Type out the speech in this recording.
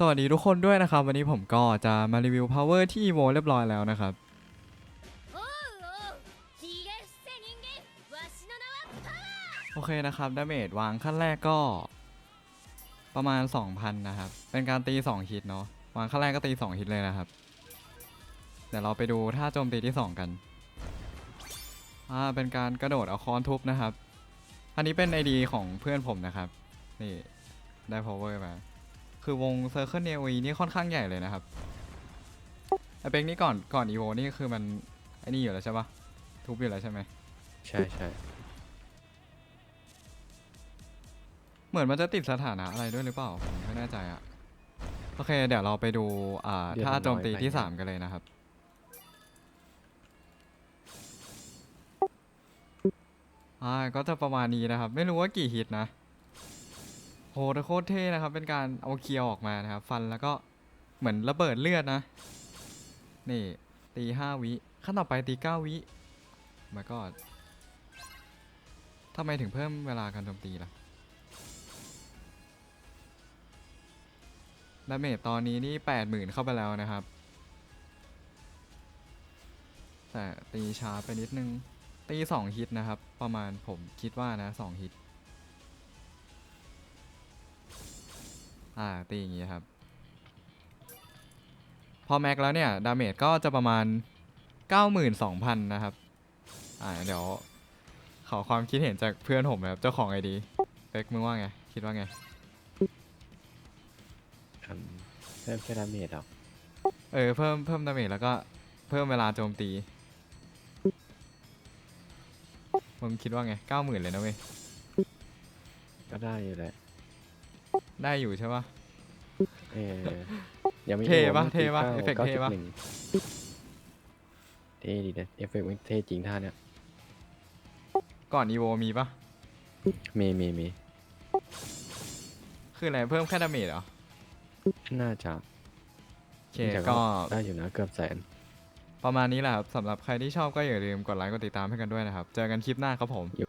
สวัสดีทุกคนด้วยนะครับ วันนี้ผมก็จะมารีวิว power ที่ e v o เรียบร้อยแล้วนะครับ โอเคนะครับดาเมจวางขั้นแรกก็ ประมาณ 2,000 นะครับ เป็นการตี 2 ฮิตเนาะวางขั้นแรกก็ตี 2 ฮิตเลยนะครับ เดี๋ยวเราไปดูท่าโจมตีที่ 2 กันอ่าเป็นการกระโดดเอาคอนทุบนะครับ อันนี้เป็นไอดีของเพื่อนผมนะครับ นี่ได้ power มา คือวง Circle n e o นี่ค่อนข้างใหญ่เลยนะครับไอเป็กนี่ก่อนก่อน evo นี่คือมันไอ้นี่อยู่แล้วใช่ปะทุบอยู่แล้วใช่ไหมใช่ใช่เหมือนมันจะติดสถานะอะไรด้วยหรือเปล่าผมไม่แน่ใจอะโอเค เดี๋ยวเราไปดูอ่าท่าโจมตีที่3กันเลยนะครับ อ่าก็จะประมาณนี้นะครับ ไม่รู้ว่ากี่ฮิตนะ โหแต่โคตรเท่นะครับ เป็นการเอาเคียวออกมานะครับ ฟันแล้วก็เหมือนระเบิดเลือดนะ นี่ตีห้าวิ ขั้นต่อไปตีเก้าวิมาก็ทำไมถึงเพิ่มเวลาการโจมตีล่ะดาเมจตอนนี้นี่แปดหมื่นเข้าไปแล้วนะครับ แต่ตีช้าไปนิดนึง ตีสองฮิตนะครับ ประมาณผมคิดว่านะสองฮิต อ่าตีอย่างงี้ครับ พอแม็กแล้วเนี่ย ดาเมจก็จะประมาณ 92,000 นะครับ อ่าเดี๋ยว ขอความคิดเห็นจากเพื่อนผมนะครับ เจ้าของไอดีเป็กมึงว่าไง คิดว่าไง อืมเพิ่มแค่ดาเมจเหรอเออ เพิ่มเพิ่มดาเมจแล้วก็เพิ่มเวลาโจมตีมึงคิดว่าไงเก้าหมื่นเลยนะเว้ย ก็ได้อยู่แหละ ได้อยู่ใช่ปะ เออยังไม่เท่รวมปะมื่อเท่ปะก้าเอฟเฟกต์เท่ปะก้าจุดหนึ่งเท่ดีนะเอฟเฟกต์มันเท่จริงท่าเนี้ยก่อนอีโวมีปะมีมีมีคืออะไรเพิ่มแค่ดาเมจเหรอน่าจะโอเคแต่ก็ได้อยู่นะเกือบแสน ประมาณนี้แหละครับสำหรับใครที่ชอบก็อย่าลืมกดไลค์กดติดตามให้กันด้วยนะครับ เจอกันคลิปหน้าครับผมโย